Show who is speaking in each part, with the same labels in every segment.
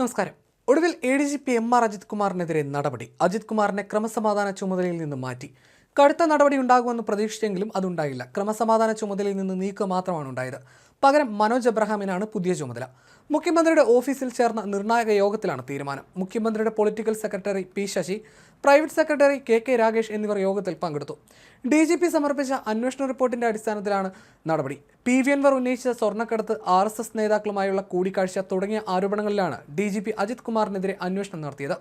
Speaker 1: നമസ്കാരം ഒടുവിൽ A D G P M R Ajith കുമാറിനെതിരെ നടപടി അജിത് കുമാറിനെ ക്രമസമാധാന ചുമതലയിൽ നിന്ന് മാറ്റി കടുത്ത നടപടി ഉണ്ടാകുമെന്ന് പ്രതീക്ഷിച്ചെങ്കിലും അതുണ്ടായില്ല ക്രമസമാധാന ചുമതലയിൽ നിന്ന് നീക്കുക മാത്രമാണ് ഉണ്ടായത് പകരം മനോജ് അബ്രഹാമിനാണ് പുതിയ ചുമതല മുഖ്യമന്ത്രിയുടെ ഓഫീസിൽ ചേർന്ന നിർണായക യോഗത്തിലാണ് തീരുമാനം മുഖ്യമന്ത്രിയുടെ political secretary P Sasi private secretary K K Ragesh എന്നിവർ യോഗത്തിൽ പങ്കെടുത്തു ഡി ജി പി സമർപ്പിച്ച അന്വേഷണ റിപ്പോർട്ടിന്റെ അടിസ്ഥാനത്തിലാണ് നടപടി പി വി എൻവർ ഉന്നയിച്ച സ്വർണ്ണക്കടത്ത് ആർ എസ് എസ് നേതാക്കളുമായുള്ള കൂടിക്കാഴ്ച തുടങ്ങിയ ആരോപണങ്ങളിലാണ് ഡി ജി പി അജിത് കുമാറിനെതിരെ അന്വേഷണം നടത്തിയത്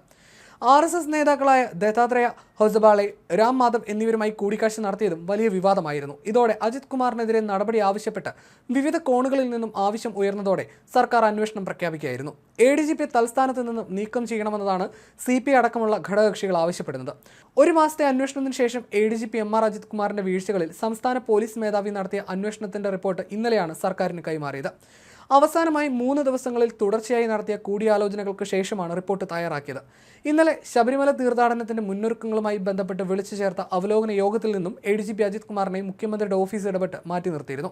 Speaker 1: ആർ എസ് എസ് നേതാക്കളായ ദത്താത്രേയ ഹൊസബാളെ രാം മാധവ് എന്നിവരുമായി കൂടിക്കാഴ്ച നടത്തിയതും വലിയ വിവാദമായിരുന്നു ഇതോടെ അജിത് കുമാറിനെതിരെ നടപടി ആവശ്യപ്പെട്ട് വിവിധ കോണുകളിൽ നിന്നും ആവശ്യം ഉയർന്നതോടെ സർക്കാർ അന്വേഷണം പ്രഖ്യാപിക്കുകയായിരുന്നു എ ഡി ജി പി തൽസ്ഥാനത്ത് നിന്നും നീക്കം ചെയ്യണമെന്നതാണ് സി പി ഐ അടക്കമുള്ള ഘടകകക്ഷികൾ ആവശ്യപ്പെടുന്നത് ഒരു മാസത്തെ അന്വേഷണത്തിന് ശേഷം A D G P M R Ajith കുമാറിന്റെ വീഴ്ചകളിൽ സംസ്ഥാന പോലീസ് മേധാവി നടത്തിയ അന്വേഷണത്തിന്റെ റിപ്പോർട്ട് ഇന്നലെയാണ് സർക്കാരിന് കൈമാറിയത് അവസാനമായി മൂന്ന് ദിവസങ്ങളിൽ തുടർച്ചയായി നടത്തിയ കൂടിയാലോചനകൾക്ക് ശേഷമാണ് റിപ്പോർട്ട് തയ്യാറാക്കിയത് ഇന്നലെ ശബരിമല തീർത്ഥാടനത്തിന്റെ മുന്നൊരുക്കങ്ങളുമായി ബന്ധപ്പെട്ട് വിളിച്ചു ചേർത്ത അവലോകന യോഗത്തിൽ നിന്നും A D G P Ajith കുമാറിനെ മുഖ്യമന്ത്രിയുടെ ഓഫീസ് ഇടപെട്ട് മാറ്റി നിർത്തിയിരുന്നു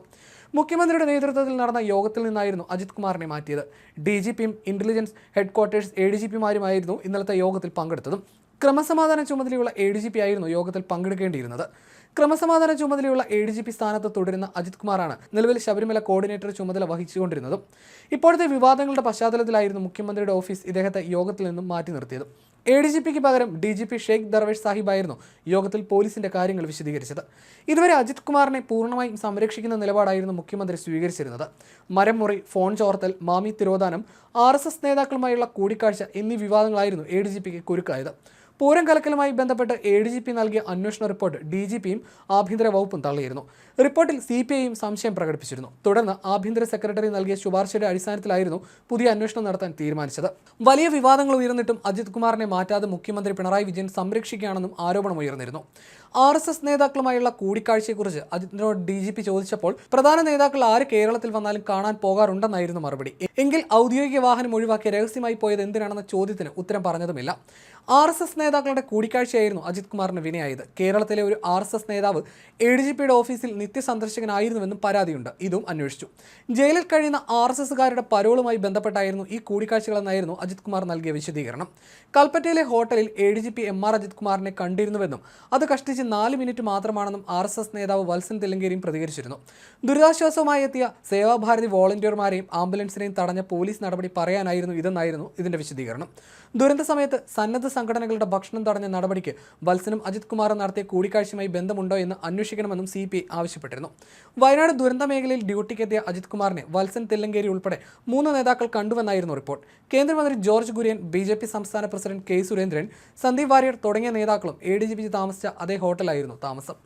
Speaker 1: മുഖ്യമന്ത്രിയുടെ നേതൃത്വത്തിൽ നടന്ന യോഗത്തിൽ നിന്നായിരുന്നു അജിത് കുമാറിനെ മാറ്റിയത് ഡി ജി പിയും intelligence headquarters A D G പിമാരുമായിരുന്നു ഇന്നലത്തെ യോഗത്തിൽ പങ്കെടുത്തതും ക്രമസമാധാന ചുമതലയുള്ള എ ഡി ജി പി ആയിരുന്നു യോഗത്തിൽ പങ്കെടുക്കേണ്ടിയിരുന്നത് ക്രമസമാധാന ചുമതലയുള്ള എ ഡി ജി പി സ്ഥാനത്ത് തുടരുന്ന അജിത് കുമാറാണ് നിലവിൽ ശബരിമല കോർഡിനേറ്റർ ചുമതല വഹിച്ചുകൊണ്ടിരുന്നതും ഇപ്പോഴത്തെ വിവാദങ്ങളുടെ പശ്ചാത്തലത്തിലായിരുന്നു മുഖ്യമന്ത്രിയുടെ ഓഫീസ് ഇദ്ദേഹത്തെ യോഗത്തിൽ നിന്നും മാറ്റി നിർത്തിയത് എ ഡി ജി പിക്ക് പകരം D G P Shaikh Darvesh സാഹിബായിരുന്നു യോഗത്തിൽ പോലീസിന്റെ കാര്യങ്ങൾ വിശദീകരിച്ചത് ഇതുവരെ അജിത് കുമാറിനെ പൂർണ്ണമായും സംരക്ഷിക്കുന്ന നിലപാടായിരുന്നു മുഖ്യമന്ത്രി സ്വീകരിച്ചിരുന്നത് മരം മുറി ഫോൺ ചോർത്തൽ മാമി തിരോധാനം ആർ നേതാക്കളുമായുള്ള കൂടിക്കാഴ്ച എന്നീ വിവാദങ്ങളായിരുന്നു എ ഡി ജി പിക്ക് കുരുക്കായത് പൂരം കലക്കലുമായി ബന്ധപ്പെട്ട് എ ഡി ജി പി നൽകിയ അന്വേഷണ റിപ്പോർട്ട് ഡി ജി പിയും ആഭ്യന്തര വകുപ്പും തള്ളിയിരുന്നു റിപ്പോർട്ടിൽ സി പി ഐയും സംശയം പ്രകടിപ്പിച്ചിരുന്നു തുടർന്ന് ആഭ്യന്തര സെക്രട്ടറി നൽകിയ ശുപാർശയുടെ അടിസ്ഥാനത്തിലായിരുന്നു പുതിയ അന്വേഷണം നടത്താൻ തീരുമാനിച്ചത് വലിയ വിവാദങ്ങൾ ഉയർന്നിട്ടും അജിത് കുമാറിനെ മാറ്റാതെ മുഖ്യമന്ത്രി പിണറായി വിജയൻ സംരക്ഷിക്കുകയാണെന്നും ആരോപണം ഉയർന്നിരുന്നു ആർ എസ് എസ് നേതാക്കളുമായുള്ള കൂടിക്കാഴ്ചയെക്കുറിച്ച് അജിത്തിനോട് ഡി ജി പി ചോദിച്ചപ്പോൾ പ്രധാന നേതാക്കൾ ആര് കേരളത്തിൽ വന്നാലും കാണാൻ പോകാറുണ്ടെന്നായിരുന്നു മറുപടി എങ്കിൽ ഔദ്യോഗിക വാഹനം ഒഴിവാക്കി രഹസ്യമായി പോയത് എന്തിനാണെന്ന ചോദ്യത്തിന് ഉത്തരം പറഞ്ഞതുമില്ല ആർ എസ് എസ് നേതാക്കളുടെ കൂടിക്കാഴ്ചയായിരുന്നു അജിത് കുമാറിന് വിനയായത് കേരളത്തിലെ ഒരു ആർ എസ് എസ് നേതാവ് എ ഡി ജി പിയുടെ ഓഫീസിൽ നിത്യസന്ദർശകനായിരുന്നുവെന്നും പരാതിയുണ്ട് ഇതും അന്വേഷിച്ചു ജയിലിൽ കഴിയുന്ന ആർ എസ് എസുകാരുടെ പരോളുമായി ബന്ധപ്പെട്ടായിരുന്നു ഈ കൂടിക്കാഴ്ചകളെന്നായിരുന്നു അജിത് കുമാർ നൽകിയ വിശദീകരണം കൽപ്പറ്റയിലെ ഹോട്ടലിൽ A D G P M R Ajith കുമാറിനെ കണ്ടിരുന്നുവെന്നും അത് കഷ്ടിച്ച് നാല് മിനിറ്റ് മാത്രമാണെന്നും ആർ എസ് എസ് നേതാവ് വത്സൻ തെലങ്കേരിയും പ്രതികരിച്ചിരുന്നു ദുരിതാശ്വാസവുമായി എത്തിയ സേവാഭാരതി വോളണ്ടിയർമാരെയും ആംബുലൻസിനെയും തടഞ്ഞ പോലീസ് നടപടി പറയാനായിരുന്നു ഇതെന്നായിരുന്നു ഇതിന്റെ വിശദീകരണം ദുരന്ത സമയത്ത് സന്നദ്ധ സംഘടനകളുടെ ഭക്ഷണം തടഞ്ഞ നടപടിക്ക് വത്സനും അജിത് കുമാറും നടത്തിയ കൂടിക്കാഴ്ചയുമായി ബന്ധമുണ്ടോ എന്ന് അന്വേഷിക്കണമെന്നും സി ആവശ്യപ്പെട്ടിരുന്നു വയനാട് ദുരന്ത മേഖലയിൽ ഡ്യൂട്ടിക്കെത്തിയ അജിത് കുമാറിനെ വത്സൻ തെല്ലങ്കേരി ഉൾപ്പെടെ മൂന്ന് നേതാക്കൾ കണ്ടുവെന്നായിരുന്നു റിപ്പോർട്ട് കേന്ദ്രമന്ത്രി ജോർജ് കുര്യൻ ബി സംസ്ഥാന പ്രസിഡന്റ് കെ സുരേന്ദ്രൻ സന്ദീപ് വാര്യർ തുടങ്ങിയ നേതാക്കളും എ ഡി ജി പി താമസിച്ച അതേ ഹോട്ടലായിരുന്നു താമസം